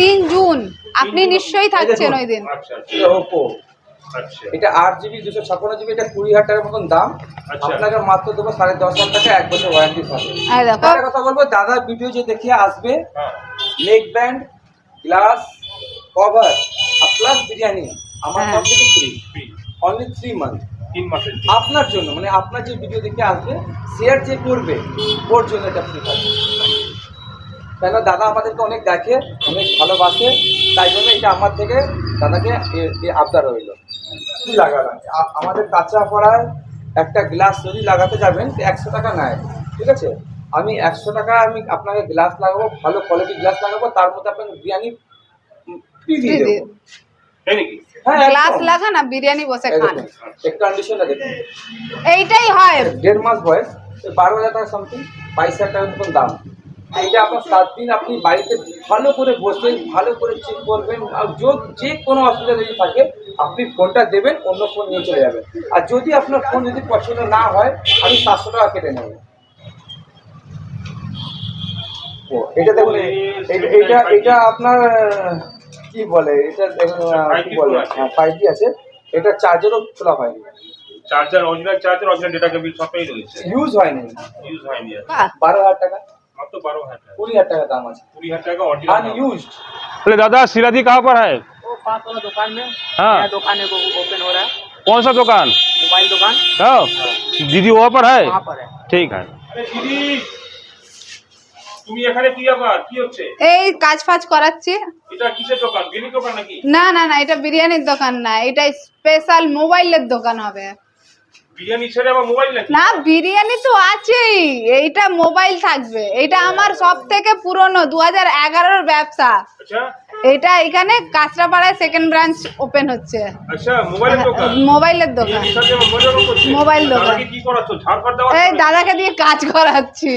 তিন জুন। আপনি নিশ্চয়ই থাকছেন ওই দিন এটা ওপো আচ্ছা। এটা আট জিবি দুশো ছাপ্পান্ন জিবি এটা কুড়ি হাজার টাকার মতন দাম। আচ্ছা। আপনাকে মাত্র দেবো সাড়ে দশ হাজার টাকা এক বছর ওয়ারেন্টি থাকে একটা কথা বলব দাদা ভিডিও যে দেখিয়ে আসবে নেক ব্যান্ড গ্লাস কভার আর প্লাস বিরিয়ানি আমার। তরফ থেকে ফ্রি অনলি থ্রি মান্থ তিন মাসের আপনার জন্য মানে আপনার যে ভিডিও দেখে আসবে শেয়ার যে করবে ওর জন্য এটা ফ্রি থাকবে। কেন দাদা আমাদেরকে অনেক দেখে অনেক ভালোবাসে তাই জন্য এটা আমার থেকে দাদাকে আবদার রইল। কি লাগালাম আমাদের কাঁচা পড়ায় একটা গ্লাস যদি লাগাতে যাবেন একশো টাকা নেয় ঠিক আছে? আমি একশো টাকা আমি আপনাকে গ্লাস লাগাবো ভালো কোয়ালিটি গ্লাস লাগাবো তার মধ্যে আপনাকে বিরিয়ানি ফ্রি দিয়ে দেবো। হ্যাঁ গ্লাস লাগা না বিরিয়ানি বসে খান। একটু কন্ডিশনটা দেখুন। এইটাই হয়। দেড় মাস বয়স তো বারো হাজার টাকা সামথিং বাইশ হাজার টাকার মতন দাম। এইটা আপনার সাত দিন আপনি বাড়িতে ভালো করে বসে ভালো করে চেক করবেন আর যো- যে কোনো অসুবিধা যদি থাকে আপনি ফোনটা দেবেন অন্য ফোন নিয়ে চলে যাবেন। আর যদি আপনার ফোন যদি পছন্দ না হয় আমি সাতশো টাকা কেটে নেব। ও এটা দেখুন এটা- এটা এটা আপনার কি বলে এটা দেখুন কি 5G বলে আছে। হ্যাঁ ফাইভ জি আছে। এটা চার্জারও খোলা হয়নি। Charger original charger original data cable সবটাই রয়েছে। ইউজ হয়নি। ইউজ হয়নি বারো হাজার টাকা। মাত্র বারো হাজার টাকা কুড়ি হাজার টাকা দাম আছে কুড়ি হাজার টাকা অরিজিনাল अनयूज्ड अरे दादा सिराजी कहाँ पर है वो पास वाला दुकान में हाँ। नया दुकान है वो ओपन हो रहा है कौन सा दुकान मोबाइल दुकान हाँ दीदी वहाँ पर है वहाँ पर है ठीक है আরে দিদি তুমি এখানে কি আবার কি হচ্ছে এই কাজ ফাজ করাচ্ছি এটা কিসের দোকান বিলি দোকান নাকি না না না এটা বিরিয়ানির দোকান না এটা স্পেশাল মোবাইলের দোকান হবে বিরিয়ানি ছেড়ে আবার মোবাইল নাকি? না বিরিয়ানি তো আছেই। এইটা মোবাইল থাকবে। এটা আমার সব থেকে পুরনো দু হাজার এগারোর ব্যবসা। আচ্ছা। এটা এখানে কাঁচরাপাড়ায় সেকেন্ড ব্রাঞ্চ ওপেন হচ্ছে। আচ্ছা মোবাইলের দোকান? মোবাইলের দোকান। মোবাইল দোকান। কি করাচ্ছ? ঝাড়ফাড় এই দাদাকে দিয়ে কাজ করাচ্ছি।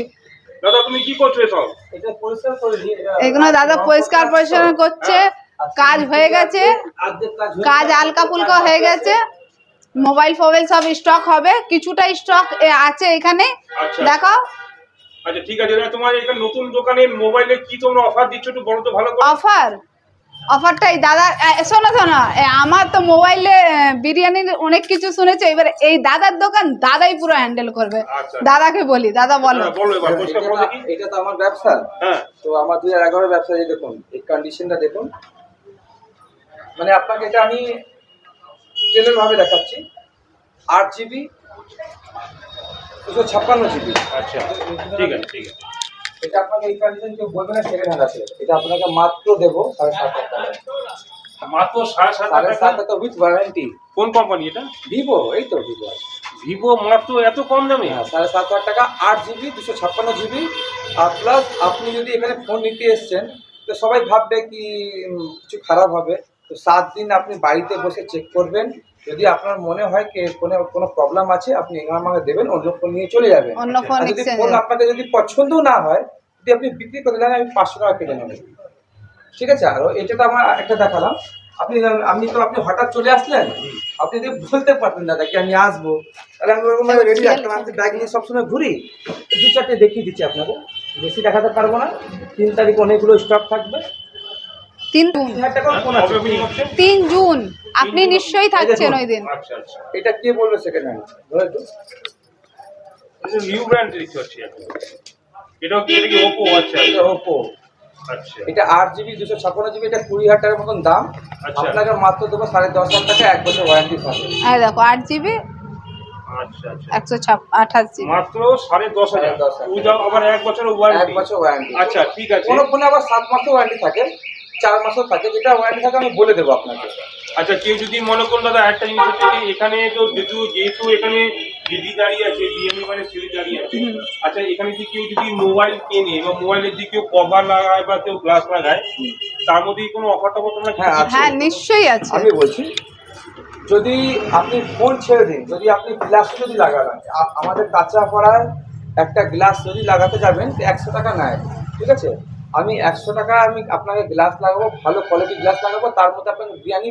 দাদা তুমি কি করছ এসব? এটা পরিষ্কার করে এগুলো দাদা পরিষ্কার পরিচ্ছন্ন করছে। কাজ হয়ে গেছে। কাজ হয়ে কাজ গেছে, হালকা ফুলকা হয়ে গেছে। মোবাইল ফোবাইল সব স্টক হবে কিছুটা স্টক আছে এখানে। আচ্ছা। দেখো আচ্ছা ঠিক আছে তোমার এখানে নতুন দোকানে মোবাইলে কি তোমরা অফার দিচ্ছ একটু বলো তো ভালো করে। অফার অফারটাই দাদা শোনো শোনো এ, আমার তো মোবাইলে বিরিয়ানির অনেক কিছু শুনেছে এবার এই দাদার দোকান দাদাই পুরো হ্যান্ডেল করবে। আচ্ছা। দাদাকে বলি দাদা বলো। হ্যাঁ, বলো এবার পরিষ্কার এটা তো- দেখি। এটা তো আমার ব্যবসা। হ্যাঁ। তো আমার দুই হাজার এগারো ব্যবসা এই দেখুন এই কন্ডিশনটা দেখুন। মানে আপনাকে এটা আমি ভাবে দেখাচ্ছি। আট জিবি দুশো ছাপ্পান্ন জিবি। আচ্ছা ঠিক আছে ঠিক আছে। এটা আপনাকে এই কন্ডিশন কেউ বলবে না সেকেন্ড হ্যান্ড আছে। এটা আপনাকে মাত্র দেবো সাড়ে সাত হাজার টাকা। মাত্র সাড়ে সাত সাড়ে সাত হাজার উইথ ওয়ারেন্টি কোন কোম্পানি এটা? ভিভো এই তো ভিভো আছে। ভিভো মাত্র এত কম দামে? হ্যাঁ সাড়ে সাত হাজার টাকা আট জিবি দুশো ছাপ্পান্ন জিবি। আর প্লাস আপনি যদি এখানে ফোন নিতে এসছেন তো সবাই ভাববে কি কিছু খারাপ হবে। তো সাত দিন আপনি বাড়িতে বসে চেক করবেন। যদি আপনার মনে হয় কি ফোনে কোনো প্রবলেম আছে আপনি এখানে আমাকে দেবেন অন্য ফোন নিয়ে চলে যাবেন যদি ফোন আপনাকে যদি পছন্দ না হয় যদি আপনি বিক্রি করে দেন আমি পাঁচশো টাকা কেটে নেবেন ঠিক আছে? আর এটা তো আমার একটা দেখালাম। আপনি আপনি তো আপনি হঠাৎ চলে আসলেন। আপনি যদি বলতে পারতেন দাদা কি আমি আসব? তাহলে আমি ওরকম রেডি রাখতাম আমি ব্যাগ নিয়ে সবসময় ঘুরি। দু চারটে দেখিয়ে দিচ্ছি আপনাকে। বেশি দেখাতে পারব না। তিন তারিখ অনেকগুলো স্টক থাকবে। তিন জুন। তিন জুন। আপনি নিশ্চয়ই থাকছেন ওই দিন। আচ্ছা আচ্ছা। এটা কে বলবে সেকেন্ড হ্যান্ড ধরে তো। এটা নিউ ব্র্যান্ড দেখতে পাচ্ছি এটাও কি এটা ওপো আচ্ছা এটা ওপো আচ্ছা। এটা আট জিবি দুশো ছাপ্পান্ন জিবি এটা কুড়ি হাজার টাকার মতন দাম। আপনাকে মাত্র দেবো সাড়ে দশ হাজার টাকা এক বছর ওয়ারেন্টি থাকে আর দেখো আট জিবি আচ্ছা আচ্ছা। একশো আঠাশ জিবি মাত্র সাড়ে দশ হাজার। আবার এক বছরের এক বছর ওয়ারেন্টি আচ্ছা ঠিক আছে। কোনো ফোনে আবার সাত মাসের ওয়ারেন্টি থাকে। চার মাসও থাকে যেটা ওয়ারেন্টি থাকে আমি বলে দেবো আপনাকে। আচ্ছা কেউ যদি মনে করুন দাদা একটা জিনিস হচ্ছে যে এখানে তো যেহেতু যেহেতু এখানে দিদি দাঁড়িয়ে আছে বিএমই মানে সিঁড়ি দাঁড়িয়ে আছে। আচ্ছা এখানে যদি কেউ যদি মোবাইল কেনে বা মোবাইলের যদি কেউ কভার লাগায় বা কেউ গ্লাস লাগায় তার মধ্যে কোনো অফার টফার তোমরা হ্যাঁ, হ্যাঁ নিশ্চয়ই আছে। আমি বলছি যদি আপনি ফোন ছেড়ে দিন যদি আপনি গ্লাস যদি লাগাবেন আ- আমাদের কাঁচা পড়ায় একটা গ্লাস যদি লাগাতে যাবেন তো একশো টাকা নেয় ঠিক আছে? আমি একশো টাকা আমি আপনাকে গ্লাস লাগাবো ভালো কোয়ালিটি গ্লাস লাগাবো তার মধ্যে আপনাকে বিরিয়ানি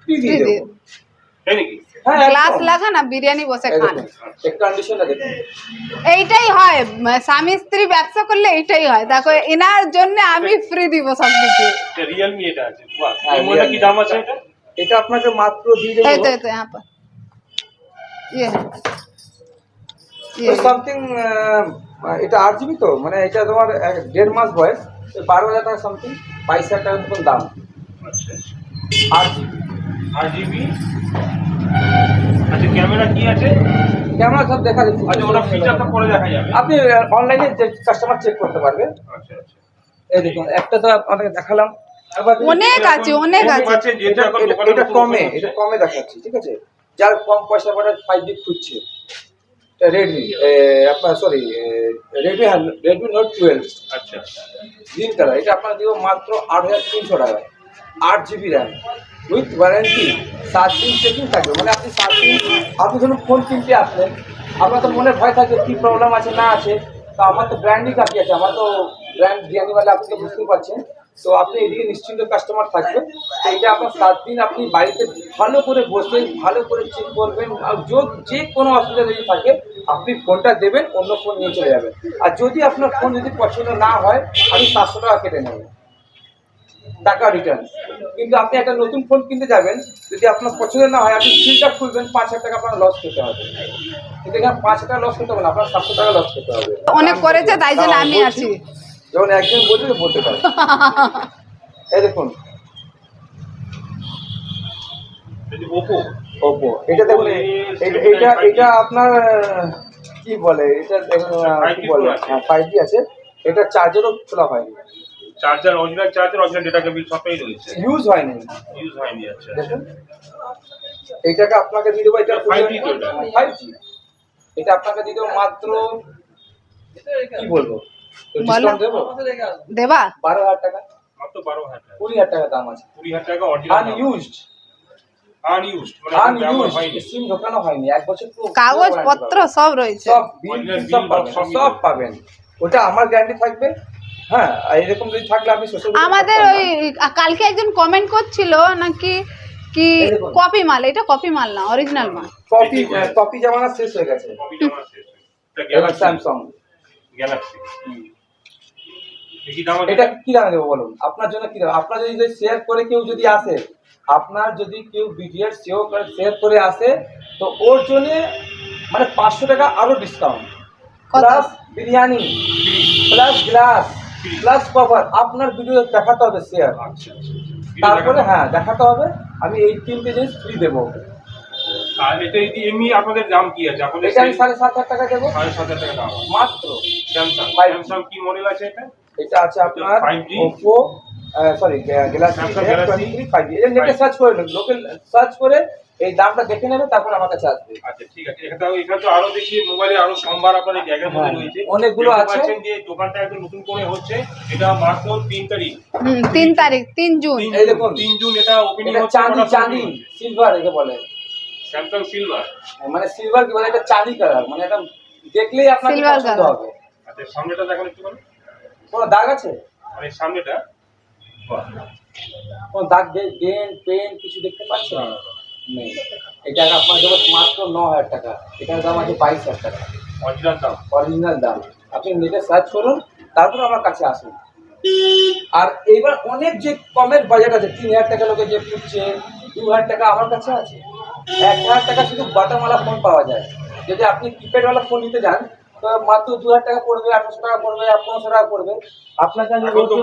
ফ্রি দিয়ে দেবো। গ্লাস হ্যাঁ, লাগা না বিরিয়ানি বসে খান। এইটাই হয় স্বামী স্ত্রী ব্যবসা করলে এইটাই হয়। দেখো এনার জন্য আমি ফ্রি দিব সব কিছু হ্যাঁ, এটা আপনাকে মাত্র দিয়ে সামথিং এটা আট জিবি তো? মানে এটা তোমার এক- দেড় মাস বয়স। বারো হাজার টাকা সামথিং বাইশ হাজার টাকার মতন দাম। আচ্ছা আট জিবি আর জিবি আচ্ছা ক্যামেরা কি আছে? ক্যামেরা সব দেখা যাচ্ছে। আচ্ছা ওটা ফিচারটা পরে দেখা যাবে। আপনি অনলাইনে কাস্টমার চেক করতে পারবে। আচ্ছা আচ্ছা। এই দেখুন একটা তো আপনাকে দেখালাম। অনেক আছে অনেক আছে। এটা কমে এটা কমে দেখাচ্ছি ঠিক আছে? যার কম পয়সা পড়ে ফাইভ জি খুঁজছে। রেডমি আপনার sorry Redmi Redmi Note twelve আচ্ছা। গ্রিন কালার এটা আপনার দিব মাত্র আট হাজার তিনশো টাকা। আট জিবি র্যাম উইথ ওয়ারেন্টি সাত দিন চেকিং থাকবে। মানে আপনি সাত দিন আপনি ধরুন ফোন কিনতে আসলেন আপনার তো মনে ভয় থাকবে কী প্রবলেম আছে না আছে। তো আমার তো ব্র্যান্ডই কাকি আছে আমার তো ব্র্যান্ড বিরিয়ানিওয়ালা আপনি তো বুঝতেই পারছেন। তো আপনি এদিকে নিশ্চিন্ত কাস্টমার থাকবেন। তো এটা আপনার সাত দিন আপনি বাড়িতে ভালো করে বসবেন ভালো করে চেক করবেন আর যো- যে কোনো অসুবিধা যদি থাকে আপনি ফোনটা দেবেন অন্য ফোন নিয়ে চলে যাবেন। আর যদি আপনার ফোন যদি পছন্দ না হয় আমি সাতশো টাকা কেটে নেব। টাকা রিটার্ন কিন্তু আপনি একটা নতুন ফোন কিনতে যাবেন যদি আপনার পছন্দ না হয় আপনি সিলটা খুলবেন পাঁচ হাজার টাকা আপনার লস খেতে হবে। কিন্তু এখানে পাঁচ হাজার টাকা লস খেতে হবে না আপনার সাতশো টাকা লস খেতে হবে। অনেক করেছে তাই জন্য আমি আছি। যখন একজন বলছে বলতে পারে। এই দেখুন। ওপো ওপো এটা দেখুন এটা এটা এটা আপনার কি বলে এটা দেখুন কি বলে আছে। হ্যাঁ ফাইভ জি আছে। এটা চার্জারও খোলা হয়নি। Charger original charger original data cable সবটাই রয়েছে। ইউজ হয়নি। ইউজ হয়নি আচ্ছা। দেখুন। এইটাকে আপনাকে দিয়ে দেবো এটা 5G তো এটা। ফাইভ জি এটা আপনাকে দিয়ে দেবো মাত্র কি বলব? বলো। দেবা? বারো হাজার টাকা। মাত্র বারো হাজার টাকা। কুড়ি হাজার টাকা দাম আছে। কুড়ি হাজার টাকা আনইউজড আনইউজড মানে সব রয়েছে। সব পাবেন। সব সব পাবেন। ওটা আমার গ্যারান্টি থাকবে। হ্যাঁ এরকম যদি থাকলে আমি আমাদের ওই কালকে একজন কমেন্ট করছিল নাকি কি কপি মাল? এটা কপি মাল না অরিজিনাল মাল। কপি কপি জামানা শেষ হয়ে গেছে। কপি জমা শেষ। এটা স্যামসাং গ্যালাক্সি কি দাম এটা কি দামে দেবো বলুন? আপনার জন্য কি দাম আপনার যদি শেয়ার করে কেউ যদি আসে আপনার যদি কেউ বিডিএর সেও করে শেয়ার করে আসে তো ওর জন্য মানে পাঁচশো টাকা আরও discount plus biryani plus glass plus cover আপনার ভিডিও দেখাতে হবে শেয়ার আচ্ছা আচ্ছা তারপরে হ্যাঁ দেখাতে হবে। আমি এই তিনটে জিনিস ফ্রি দেবো। এটা এমনি আপনাদের দাম কি আছে? আপনাদের এটা আমি সাড়ে সাত হাজার টাকা দেবো। সাড়ে সাত হাজার টাকা দাম। মাত্র? স্যামসাং স্যামসাং কি মডেল আছে এটা? এটা আছে আপনার Oppo sorry Galaxy five G এটা নেটে সার্চ করে লোকাল সার্চ করে এই দামটা দেখে নেবে তারপর আমার কাছে আসবে। আচ্ছা ঠিক আছে। এখানে তো- এখানে তো আরও দেখি মোবাইলে আরও সম্ভার আপনাদের জায়গার মধ্যে হ্যাঁ, রয়েছে। অনেকগুলো আছে। যে দোকানটা একদম নতুন করে হচ্ছে। এটা মাত্র তারিখ। হুম, তিন তারিখ তিন জুন। এই দেখুন। তিন জুন এটা ওপেনিং এটা হচ্ছে চাঁদি চাঁদি সিলভার একে বলে। স্যামসাং সিলভার মানে সিলভার কি? বলে এটা চাঁদি কালার মানে এটা দেখলেই আপনার পছন্দ হবে। আচ্ছা সামনেটা দেখুন একটু মানে কোনো দাগ আছে? আর এই সামনেটা। কোনো দাগ ডেন পেন কিছু দেখতে পাচ্ছেন? না। নেই। এটা আপনার দেবো মাত্র ন হাজার টাকা। এটার দাম আছে বাইশ হাজার টাকা। অরিজিনাল দাম? অরিজিনাল দাম। আপনি নেটে সার্চ করুন তারপর আমার কাছে আসুন। আর এইবার অনেক যে কমের বাজেট আছে তিন হাজার টাকা লোকে যে পুচ্ছে দু হাজার টাকা আমার কাছে আছে। এক হাজার টাকা শুধু বাটামওয়ালা ফোন পাওয়া যায়। যদি আপনি কিপ্যাডওয়ালা ফোন নিতে যান তো মাত্র দু হাজার টাকা পড়বে আঠারোশো টাকা পড়বে পনেরোশো টাকা পড়বে।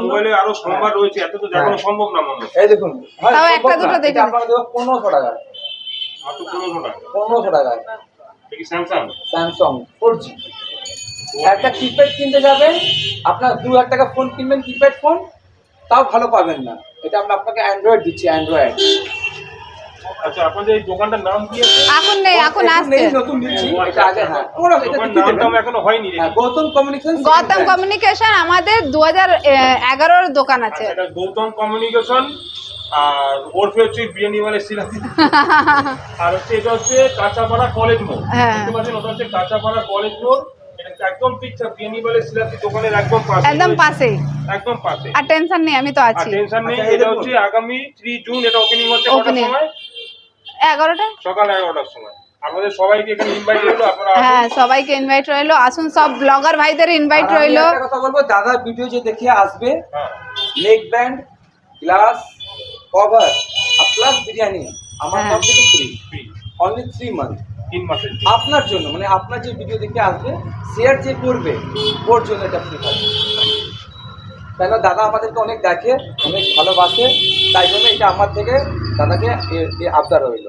মোবাইলে আরও সম্ভার রয়েছে এত তো দেখানো হ্যাঁ। সম্ভব না মনে এই দেখুন হ্যাঁ, আপনাকে দেবো পনেরোশো টাকা। পনেরোশো টাকা। স্যামসাং স্যামসং ফোর জি একটা কিপ্যাড কিনতে যাবেন আপনার দু হাজার টাকা ফোন কিনবেন কিপ্যাড ফোন তাও ভালো পাবেন না। এটা আমরা আপনাকে অ্যান্ড্রয়েড দিচ্ছি অ্যান্ড্রয়েড আচ্ছা আপনাদের এই দোকানটার নাম কি আছে? এখন নেই এখন আসছে। নতুন দিচ্ছি এটা আগে হ্যাঁ। ওরা এটা নাম টাম এখনও হয়নি হ্যাঁ, গৌতম কমিউনিকেশন গৌতম কমিউনিকেশন আমাদের দু হাজার এগারোর দোকান আছে। আচ্ছা, এটা গৌতম কমিউনিকেশন আর ওরফে হচ্ছে বিরিয়ানি মানে আর হচ্ছে এটা হচ্ছে কাঁচাপাড়া কলেজ মোড় হ্যাঁ। দেখতে ওটা হচ্ছে কাঁচাপাড়া কলেজ মোড় একদম পিকচার মানে দোকানের একদম পাশে একদম পাশেই। একদম পাশে আর টেনশন নেই আমি তো আছি। টেনশন নেই আচ্ছা, এটা হচ্ছে আগামী থ্রি জুন এটা ওপেনিং হচ্ছে কটার Opening। সময়? এগারোটা? সকাল এগারোটার সময়। সবাইকে ইনভাইট রইল আপনারা হ্যাঁ সবাইকে ইনভাইট রইল। আসুন সব ব্লগার ভাইদের ইনভাইট রইল। কথা বলব দাদা ভিডিও যে দেখে আসবে হ্যাঁ। নেক ব্যান্ড গ্লাস কভার আর প্লাস বিরিয়ানি আমার। তরফ থেকে free free only three month তিন মাসের আপনার জন্য মানে আপনার যে ভিডিও দেখে আসবে শেয়ার যে করবে ওর জন্য এটা ফ্রি থাকবে। কেন দাদা আমাদেরকে অনেক দেখে অনেক ভালোবাসে তাই জন্য এটা আমার থেকে দাদাকে আবদার রইল।